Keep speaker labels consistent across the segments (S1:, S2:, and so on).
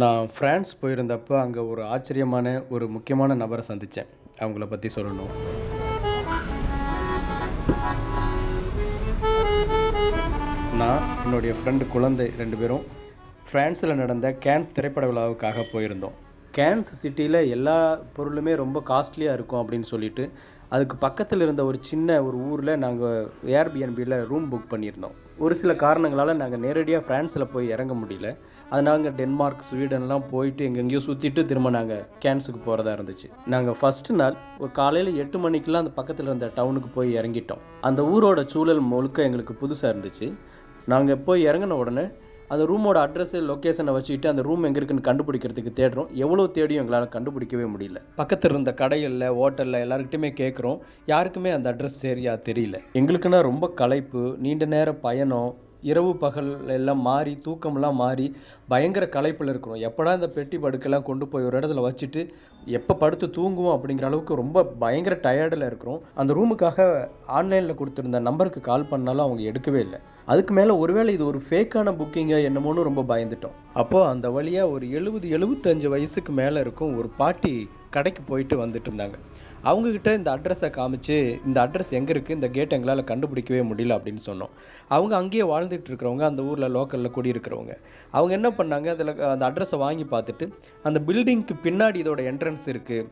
S1: நான் ஃப்ரான்ஸ் போயிருந்தப்போ அங்கே ஒரு ஆச்சரியமான ஒரு முக்கியமான நபரை சந்தித்தேன் அவங்கள பற்றி சொல்லணும். நான் என்னுடைய ஃப்ரெண்டு குழந்தை ரெண்டு பேரும் ஃப்ரான்ஸில் நடந்த கேன்ஸ் திரைப்பட விழாவுக்காக போயிருந்தோம். கேன்ஸ் சிட்டியில் எல்லா பொருளுமே ரொம்ப காஸ்ட்லியாக இருக்கும் அப்படின்னு சொல்லிட்டு அதுக்கு பக்கத்தில் இருந்த ஒரு சின்ன ஒரு ஊரில் நாங்கள் ஏர்பிஎன்பியில் ரூம் புக் பண்ணியிருந்தோம். ஒரு சில காரணங்களால் நாங்கள் நேரடியாக ஃப்ரான்ஸில் போய் இறங்க முடியல. அதனால் நாங்கள் டென்மார்க் ஸ்வீடன்லாம் போயிட்டு எங்கெங்கேயோ சுற்றிட்டு திரும்ப நாங்கள் கேன்ஸுக்கு போகிறதா இருந்துச்சு. நாங்கள் ஃபஸ்ட்டு நாள் ஒரு காலையில் எட்டு மணிக்கெலாம் அந்த பக்கத்தில் இருந்த டவுனுக்கு போய் இறங்கிட்டோம். அந்த ஊரோட சூழல் முழுக்க எங்களுக்கு புதுசாக இருந்துச்சு. நாங்கள் போய் இறங்கின உடனே அந்த ரூமோட அட்ரஸு லொக்கேஷனை வச்சுக்கிட்டு அந்த ரூம் எங்கே இருக்குன்னு கண்டுபிடிக்கிறதுக்கு தேடுறோம். எவ்வளோ தேடியும் எங்களால் கண்டுபிடிக்கவே முடியல. பக்கத்தில் இருந்த கடைகளில் ஹோட்டலில் எல்லாருக்கிட்டையுமே கேட்குறோம் யாருக்குமே அந்த அட்ரஸ் தெரியா தெரியல. எங்களுக்குன்னா ரொம்ப களைப்பு நீண்ட நேர பயணம் இரவு பகல் எல்லாம் மாறி தூக்கம்லாம் மாறி பயங்கர களைப்பில் இருக்கிறோம் எப்படா இந்த பெட்டி படுக்கெல்லாம் கொண்டு போய் ஒரு இடத்துல வச்சுட்டு எப்போ படுத்து தூங்குவோம் அப்படிங்கிற அளவுக்கு ரொம்ப பயங்கர டயர்டில் இருக்கிறோம். அந்த ரூமுக்காக ஆன்லைனில் கொடுத்துருந்த நம்பருக்கு கால் பண்ணாலும் அவங்க எடுக்கவே இல்லை. அதுக்கு மேலே ஒருவேளை இது ஒரு ஃபேக்கான புக்கிங்க என்னமோன்னு ரொம்ப பயந்துட்டோம். அப்போது அந்த வழியாக ஒரு எழுபது எழுபத்தஞ்சு வயசுக்கு மேலே இருக்கும் ஒரு பாட்டி கடைக்கு போயிட்டு வந்துட்டு இருந்தாங்க. அவங்கக்கிட்ட இந்த அட்ரஸை காமிச்சு இந்த அட்ரஸ் எங்கே இருக்குது இந்த கேட் எங்களால் கண்டுபிடிக்கவே முடியல அப்படின்னு சொன்னோம். அவங்க அங்கேயே வாழ்ந்துட்டு இருக்கிறவங்க அந்த ஊரில் லோக்கலில் குடியிருக்கிறவங்க. அவங்க என்ன பண்ணாங்க? அதில் அந்த அட்ரஸை வாங்கி பார்த்துட்டு அந்த பில்டிங்க்கு பின்னாடி இதோட என்ட்ரன்ஸ் இருக்குது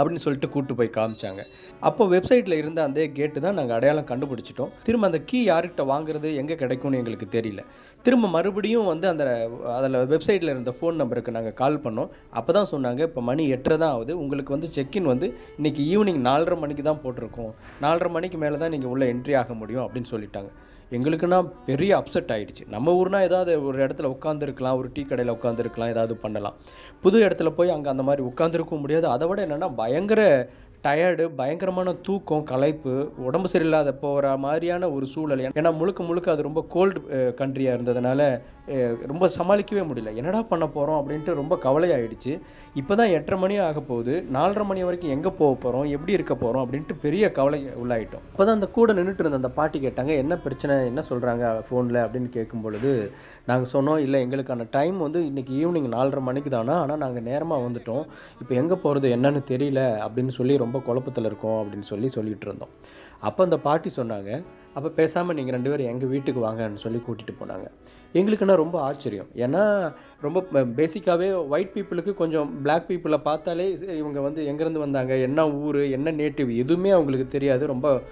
S1: அப்படின்னு சொல்லிட்டு கூட்டு போய் காமிச்சாங்க. அப்போ வெப்சைட்டில் இருந்த அந்த கேட்டு தான் நாங்கள் அடையாளம் கண்டுபிடிச்சிட்டோம். திரும்ப அந்த கீ யார்கிட்ட வாங்குறது எங்கே கிடைக்கும்னு எங்களுக்கு தெரியல. திரும்ப மறுபடியும் வந்து அந்த அதில் வெப்சைட்டில் இருந்த ஃபோன் நம்பருக்கு நாங்கள் கால் பண்ணோம். அப்போ தான் சொன்னாங்க இப்போ மணி எட்டரை தான் ஆகுது. உங்களுக்கு வந்து செக்இன் வந்து இன்றைக்கி ஈவினிங் நாலரை மணிக்கு தான் போட்டிருக்கோம். நாலரை மணிக்கு மேலே தான் நீங்கள் உள்ளே என்ட்ரி ஆக முடியும் அப்படின்னு சொல்லிட்டாங்க. எங்களுக்குன்னா பெரிய அப்செட் ஆகிடுச்சு நம்ம ஊர்னால் ஏதாவது ஒரு இடத்துல உட்காந்துருக்கலாம் ஒரு டீ கடையில் உட்காந்துருக்கலாம் ஏதாவது பண்ணலாம். புது இடத்துல போய் அங்கே அந்த மாதிரி உட்காந்துருக்க முடியாது. அதை விட என்னென்னா பயங்கர டயர்டு பயங்கரமான தூக்கம் களைப்பு உடம்பு சரியில்லாத போகிற மாதிரியான ஒரு சூழல். ஏன்னா முழுக்க முழுக்க அது ரொம்ப கோல்டு கண்ட்ரியாக இருந்ததுனால ரொம்ப சமாளிக்கவே முடியல. என்னடா பண்ண போகிறோம் அப்படின்ட்டு ரொம்ப கவலையாயிடுச்சு. இப்போ தான் எட்டரை மணி ஆக போகுது. நாலரை மணி வரைக்கும் எங்கே போக போகிறோம் எப்படி இருக்க போகிறோம் அப்படின்ட்டு பெரிய கவலை உள்ளாயிட்டோம். இப்போ தான் அந்த கூட நின்றுட்டு இருந்த அந்த பாட்டி கேட்டாங்க என்ன பிரச்சனை? என்ன சொல்கிறாங்க ஃபோனில் அப்படின்னு கேட்கும் பொழுது நாங்கள் சொன்னோம் இல்லை எங்களுக்கான டைம் வந்து இன்றைக்கி ஈவினிங் நாலரை மணிக்கு தானா ஆனால் நாங்கள் நேரமாக வந்துட்டோம். இப்போ எங்கே போகிறது என்னன்னு தெரியல. அப்படின்னு சொல்லி ரொம்ப குழப்பத்தில் இருக்கோம் அப்படின்னு சொல்லி சொல்லிகிட்டு இருந்தோம். அப்போ அந்த பாட்டி சொன்னாங்க அப்போ பேசாமல் நீங்கள் ரெண்டு பேரும் எங்கள் வீட்டுக்கு வாங்கன்னு சொல்லி கூட்டிகிட்டு போனாங்க. எங்களுக்குன்னா ரொம்ப ஆச்சரியம். ஏன்னா ரொம்ப பேசிக்காகவே ஒயிட் பீப்புளுக்கு கொஞ்சம் பிளாக் பீப்புளை பார்த்தாலே இவங்க வந்து எங்கேருந்து வந்தாங்க என்ன ஊர் என்ன நேட்டிவ் எதுவுமே அவங்களுக்கு தெரியாது. ரொம்ப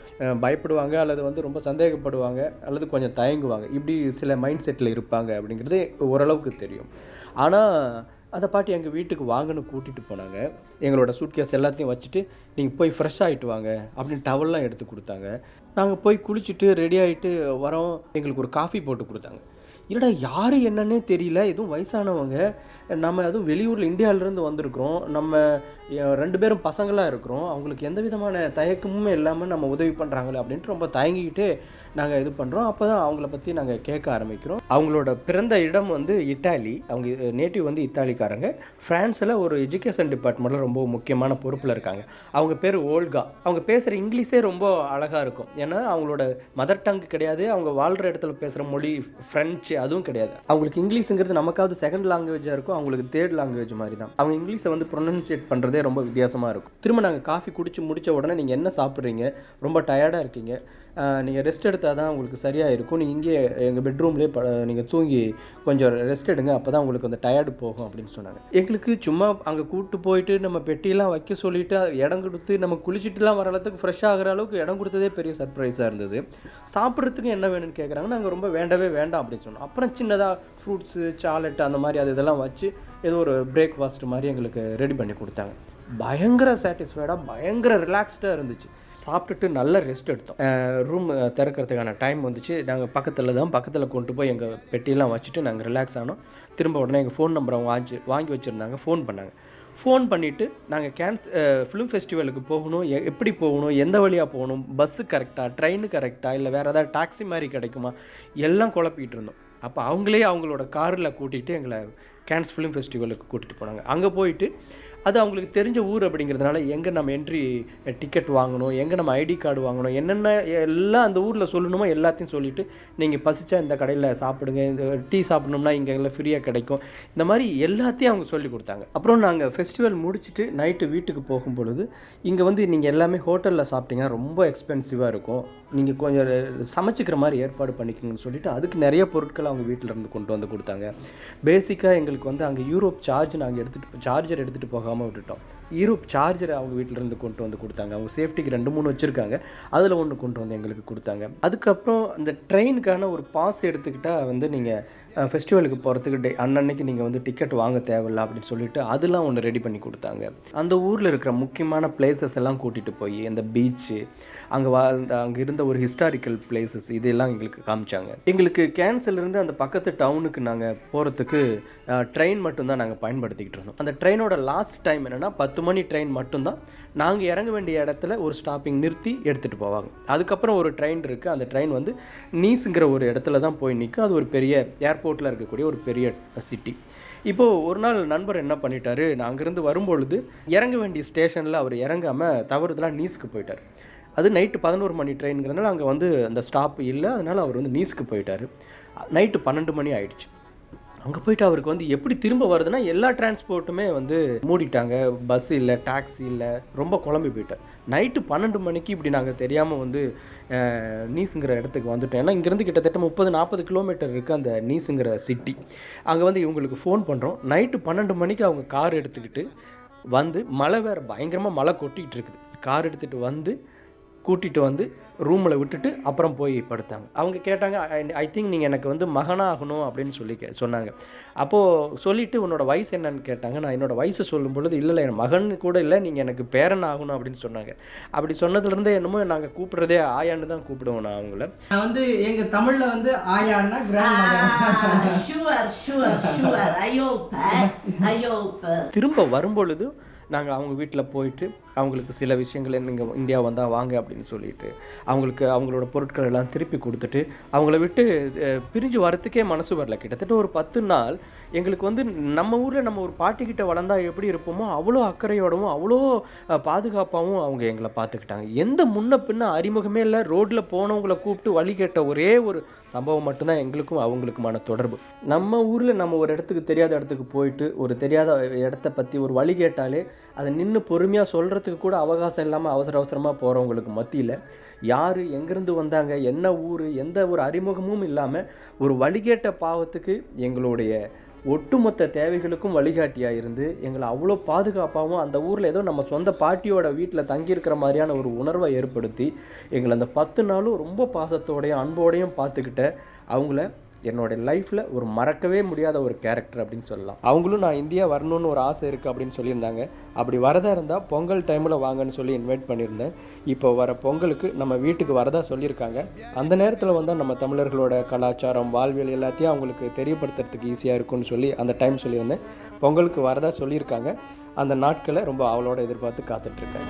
S1: பயப்படுவாங்க அல்லது வந்து ரொம்ப சந்தேகப்படுவாங்க அல்லது கொஞ்சம் தயங்குவாங்க. இப்படி சில மைண்ட் செட்டில் இருப்பாங்க அப்படிங்கிறது ஓரளவுக்கு தெரியும். ஆனால் அதை பாட்டி எங்கள் வீட்டுக்கு வாங்கன்னு கூட்டிகிட்டு போனாங்க. எங்களோட சூட்கேஸ் எல்லாத்தையும் வச்சுட்டு நீங்கள் போய் ஃப்ரெஷ் ஆகிட்டு வாங்க அப்படின்னு டவல்லாம் எடுத்து கொடுத்தாங்க. நாங்கள் போய் குளிச்சுட்டு ரெடி ஆகிட்டு வரோம். எங்களுக்கு ஒரு காஃபி போட்டு கொடுத்தாங்க. என்னடா யார் என்னன்னே தெரியல. எதுவும் வயசானவங்க. நம்ம அதுவும் வெளியூரில் இந்தியாவிலேருந்து வந்திருக்கிறோம். நம்ம ரெண்டு பேரும் பசங்களாக இருக்கிறோம். அவங்களுக்கு எந்த விதமான தயக்கமுமே இல்லாமல் நம்ம உதவி பண்ணுறாங்களே அப்படின்ட்டு ரொம்ப தயங்கிக்கிட்டு நாங்கள் இது பண்ணுறோம் அப்போ தான் அவங்கள பற்றி நாங்கள் கேட்க ஆரம்பிக்கிறோம். அவங்களோட பிறந்த இடம் வந்து இட்டாலி அவங்க நேட்டிவ் வந்து இத்தாலிக்காரங்க. ஃப்ரான்ஸில் ஒரு எஜுகேஷன் டிபார்ட்மெண்ட்டில் ரொம்ப முக்கியமான பொறுப்பில் இருக்காங்க. அவங்க பேர் ஓல்கா. அவங்க பேசுகிற இங்கிலீஷே ரொம்ப அழகாக இருக்கும். ஏன்னா அவங்களோட மதர் டங் கிடையாது. அவங்க வாழ்கிற இடத்துல பேசுகிற மொழி ஃப்ரெஞ்சு அதுவும் கிடையாது. அவங்களுக்கு இங்கிலீஷுங்கிறது நமக்காவது செகண்ட் லாங்குவேஜாக இருக்கும் அவங்களுக்கு தேர்ட் லாங்குவேஜ் மாதிரி தான் அவங்க இங்கிலீஷை வந்து ப்ரொனன்சியேட் பண்ணுறதே ரொம்ப வித்தியாசமாக இருக்கும். திரும்ப நாங்கள் காஃபி குடிச்சு முடித்த உடனே நீங்கள் என்ன சாப்பிட்றீங்க? ரொம்ப டயர்டாக இருக்கீங்க. நீங்கள் ரெஸ்ட் எடுத்தால் தான் உங்களுக்கு சரியாக இருக்கும். நீங்கள் இங்கே எங்கள் பெட்ரூம்லேயே ப நீங்கள் தூங்கி கொஞ்சம் ரெஸ்ட் எடுங்க அப்போ தான் உங்களுக்கு அந்த டயர்டு போகும் அப்படின்னு சொன்னாங்க. எங்களுக்கு சும்மா அங்கே கூப்பிட்டு போயிட்டு நம்ம பெட்டியெல்லாம் வைக்க சொல்லிவிட்டு இடம் கொடுத்து நம்ம குளிச்சுட்டுலாம் வர அளவுக்கு ஃப்ரெஷ் ஆகிற அளவுக்கு இடம் கொடுத்ததே பெரிய சர்ப்ரைஸாக இருந்தது. சாப்பிட்றதுக்கு என்ன வேணும்னு கேட்குறாங்க நாங்கள் ரொம்ப வேண்டவே வேண்டாம் அப்படின்னு சொன்னோம். அப்புறம் சின்னதாக ஃப்ரூட்ஸு சாலட் அந்த மாதிரி அது இதெல்லாம் வச்சு ஏதோ ஒரு பிரேக்ஃபாஸ்ட் மாதிரி எங்களுக்கு ரெடி பண்ணி கொடுத்தாங்க. பயங்கர சாட்டிஸ்ஃபைடாக பயங்கர ரிலாக்ஸ்டாக இருந்துச்சு. சாப்பிட்டுட்டு நல்ல ரெஸ்ட் எடுத்தோம். ரூம் திறக்கிறதுக்கான டைம் வந்துச்சு. நாங்கள் பக்கத்தில் தான் பக்கத்தில் கொண்டு போய் எங்கள் பெட்டியெல்லாம் வச்சுட்டு நாங்கள் ரிலாக்ஸ் ஆனோம். திரும்ப உடனே எங்கள் ஃபோன் நம்பரை வாங்கி வாங்கி வச்சுருந்தாங்க. ஃபோன் பண்ணாங்க. ஃபோன் பண்ணிவிட்டு நாங்கள் கேன்ஸ் ஃபிலிம் ஃபெஸ்டிவலுக்கு போகணும். எ எப்படி போகணும்? எந்த வழியாக போகணும்? பஸ்ஸு கரெக்டாக ட்ரெயின் கரெக்டாக இல்லை வேறு ஏதாவது டாக்ஸி மாதிரி கிடைக்குமா? எல்லாம் குழப்பிகிட்டு இருந்தோம். அப்போ அவங்களே அவங்களோட காரில் கூட்டிகிட்டு எங்களை கேன்ஸ் ஃபிலிம் ஃபெஸ்டிவலுக்கு கூட்டிகிட்டு போனாங்க. அங்கே போயிட்டு அது அவங்களுக்கு தெரிஞ்ச ஊர் அப்படிங்கிறதுனால எங்கே நம்ம என்ட்ரி டிக்கெட் வாங்கணும் எங்கே நம்ம ஐடி கார்டு வாங்கணும் என்னென்ன எல்லாம் அந்த ஊரில் சொல்லணுமோ எல்லாத்தையும் சொல்லிவிட்டு நீங்கள் பசிச்சா இந்த கடையில் சாப்பிடுங்க இந்த டீ சாப்பிடணும்னா இங்கே எல்லாம் ஃப்ரீயாக கிடைக்கும். இந்த மாதிரி எல்லாத்தையும் அவங்க சொல்லி கொடுத்தாங்க. அப்புறம் நாங்கள் ஃபெஸ்டிவல் முடிச்சுட்டு நைட்டு வீட்டுக்கு போகும் பொழுது இங்கே வந்து நீங்கள் எல்லாமே ஹோட்டலில் சாப்பிட்டீங்கன்னா ரொம்ப எக்ஸ்பென்சிவாக இருக்கும். நீங்கள் கொஞ்சம் சமைச்சிக்கிற மாதிரி ஏற்பாடு பண்ணிக்கணும்னு சொல்லிவிட்டு அதுக்கு நிறைய பொருட்கள் அவங்க வீட்டில் இருந்து கொண்டு வந்து கொடுத்தாங்க. பேசிக்காக எங்களுக்கு வந்து அங்கே யூரோப் சார்ஜ் நாங்கள் எடுத்துகிட்டு சார்ஜர் எடுத்துகிட்டு போகாமல் விட்டுட்டோம். இரு சார்ஜர் அவங்க வீட்டிலேருந்து கொண்டு வந்து கொடுத்தாங்க. அவங்க சேஃப்டிக்கு ரெண்டு மூணு வச்சுருக்காங்க. அதில் ஒன்று கொண்டு வந்து எங்களுக்கு கொடுத்தாங்க. அதுக்கப்புறம் அந்த ட்ரெயினுக்கான ஒரு பாஸ் எடுத்துக்கிட்டால் வந்து நீங்கள் ஃபெஸ்டிவலுக்கு போகிறதுக்கு டே அன்னன்னைக்கு நீங்கள் வந்து டிக்கெட் வாங்க தேவையில்ல அப்படின்னு சொல்லிட்டு அதெல்லாம் ஒன்று ரெடி பண்ணி கொடுத்தாங்க. அந்த ஊரில் இருக்கிற முக்கியமான பிளேசஸ் எல்லாம் கூட்டிகிட்டு போய் இந்த பீச்சு அங்கே வாழ்ந்த அங்கே இருந்த ஒரு ஹிஸ்டாரிக்கல் பிளேசஸ் இதெல்லாம் எங்களுக்கு காமிச்சாங்க. எங்களுக்கு கேன்சல்லேருந்து அந்த பக்கத்து டவுனுக்கு நாங்கள் போகிறதுக்கு ட்ரெயின் மட்டும்தான் நாங்கள் பயன்படுத்திக்கிட்டு இருந்தோம். அந்த ட்ரெயினோட லாஸ்ட் டைம் என்னென்னா பத்து மணி ட்ரெயின் மட்டும்தான் நாங்கள் இறங்க வேண்டிய இடத்துல ஒரு ஸ்டாப்பிங் நிறுத்தி எடுத்துகிட்டு போவாங்க. அதுக்கப்புறம் ஒரு ட்ரெயின் இருக்குது அந்த ட்ரெயின் வந்து நீஸுங்கிற ஒரு இடத்துல தான் போய் நிற்கும் அது ஒரு பெரிய ஏர்போர்ட்டில் இருக்கக்கூடிய ஒரு பெரிய சிட்டி இப்போது ஒரு நாள் நண்பர் என்ன பண்ணிட்டாரு? நான் அங்கேருந்து வரும்பொழுது இறங்க வேண்டிய ஸ்டேஷனில் அவர் இறங்காமல் தவறுதலாக நீஸுக்கு போயிட்டார். அது நைட்டு பதினோரு மணி ட்ரெயின்ங்கிறதுனால அங்கே வந்து அந்த ஸ்டாப் இல்லை. அதனால் அவர் வந்து நீஸுக்கு போயிட்டார். நைட்டு பன்னெண்டு மணி ஆயிடுச்சு. அங்கே போயிட்டு அவருக்கு வந்து எப்படி திரும்ப வருதுன்னா எல்லா டிரான்ஸ்போர்ட்டுமே வந்து மூடிட்டாங்க. பஸ் இல்லை டாக்ஸி இல்லை. ரொம்ப குழம்பி போயிட்டேன் நைட்டு பன்னெண்டு மணிக்கு இப்படி நாங்கள் தெரியாமல் வந்து நீஸுங்கிற இடத்துக்கு வந்துட்டோம். ஏன்னா இங்கேருந்து கிட்டத்தட்ட முப்பது நாற்பது கிலோமீட்டர் இருக்குது அந்த நீஸுங்கிற சிட்டி அங்கே வந்து இவங்களுக்கு ஃபோன் பண்ணுறோம் நைட்டு பன்னெண்டு மணிக்கு அவங்க கார் எடுத்துக்கிட்டு வந்து மழை வேறு பயங்கரமாக மழை கொட்டிகிட்டு இருக்குது. கார் எடுத்துகிட்டு வந்து கூட்டிகிட்டு வந்து ரூமில் விட்டுட்டு அப்புறம் போய் படுத்தாங்க. அவங்க கேட்டாங்க ஐ திங்க் நீங்கள் எனக்கு வந்து மகனாகணும் அப்படின்னு சொல்லி கே சொன்னாங்க. அப்போது சொல்லிவிட்டு உன்னோட வயசு என்னன்னு கேட்டாங்க. நான் என்னோட வயசு சொல்லும் பொழுது இல்லை இல்லை என் மகன் கூட இல்லை நீங்கள் எனக்கு பேரன் ஆகணும் அப்படின்னு சொன்னாங்க. அப்படி சொன்னதுலேருந்தே என்னமோ நாங்கள் கூப்பிட்றதே ஆயான்னு தான் கூப்பிடுவோம் நான் அவங்கள.
S2: நான் வந்து எங்க தமிழ்ல வந்து ஆயான்னா.
S1: திரும்ப வரும்பொழுது நாங்கள் அவங்க வீட்டில் போயிட்டு அவங்களுக்கு சில விஷயங்களை நீங்கள் இந்தியா வந்தால் வாங்க அப்படின்னு சொல்லிட்டு அவங்களுக்கு அவங்களோட பொருட்கள் எல்லாம் திருப்பி கொடுத்துட்டு அவங்கள விட்டு பிரிஞ்சு வரத்துக்கே மனசு வரல. கிட்டத்தட்ட ஒரு பத்து நாள் எங்களுக்கு வந்து நம்ம ஊரில் நம்ம ஒரு பாட்டிக்கிட்ட வளர்ந்தா எப்படி இருப்போமோ அவ்வளோ அக்கறையோடவும் அவ்வளோ பாதுகாப்பாகவும் அவங்க எங்களை பார்த்துக்கிட்டாங்க. எந்த முன்ன பின்ன அறிமுகமே இல்லை. ரோட்டில் போனவங்களை கூப்பிட்டு வழி கேட்ட ஒரே ஒரு சம்பவம் மட்டும்தான் எங்களுக்கும் அவங்களுக்குமான தொடர்பு. நம்ம ஊரில் நம்ம ஒரு இடத்துக்கு தெரியாத இடத்துக்கு போயிட்டு ஒரு தெரியாத இடத்த பற்றி ஒரு வழி கேட்டாலே அதை நின்று பொறுமையாக சொல்கிறதுக்கு கூட அவகாசம் இல்லாமல் அவசர அவசரமாக போகிறவங்களுக்கு மத்தியில் யார் எங்கேருந்து வந்தாங்க என்ன ஊர் எந்த ஒரு அறிமுகமும் இல்லாமல் ஒரு வழிகேட்ட பாவத்துக்கு எங்களுடைய ஒட்டுமொத்த தேவைகளுக்கும் வழிகாட்டியாக இருந்து எங்களை அவ்வளோ பாதுகாப்பாகவும் அந்த ஊரில் ஏதோ நம்ம சொந்த பாட்டியோட வீட்டில் தங்கியிருக்கிற மாதிரியான ஒரு உணர்வை ஏற்படுத்தி எங்களை அந்த பத்து நாளும் ரொம்ப பாசத்தோடையும் அன்போடையும் பார்த்துக்கிட்ட அவங்கள என்னோடய லைஃப்பில் ஒரு மறக்கவே முடியாத ஒரு கேரக்டர் அப்படின்னு சொல்லலாம். அவங்களும் நான் இந்தியா வரணும்னு ஒரு ஆசை இருக்குது அப்படின்னு சொல்லியிருந்தாங்க. அப்படி வரதா இருந்தால் பொங்கல் டைமில் வாங்கன்னு சொல்லி இன்வைட் பண்ணியிருந்தேன். இப்போ வர பொங்கலுக்கு நம்ம வீட்டுக்கு வரதா சொல்லியிருக்காங்க. அந்த நேரத்தில் வந்தால் நம்ம தமிழர்களோட கலாச்சாரம் வாழ்வியல் எல்லாத்தையும் அவங்களுக்கு தெரியப்படுத்துறதுக்கு ஈஸியாக இருக்கும்னு சொல்லி அந்த டைம் சொல்லியிருந்தேன். பொங்கலுக்கு வரதா சொல்லியிருக்காங்க. அந்த நாட்களை ரொம்ப அவளோட எதிர்பார்த்து காத்துட்ருக்கேன்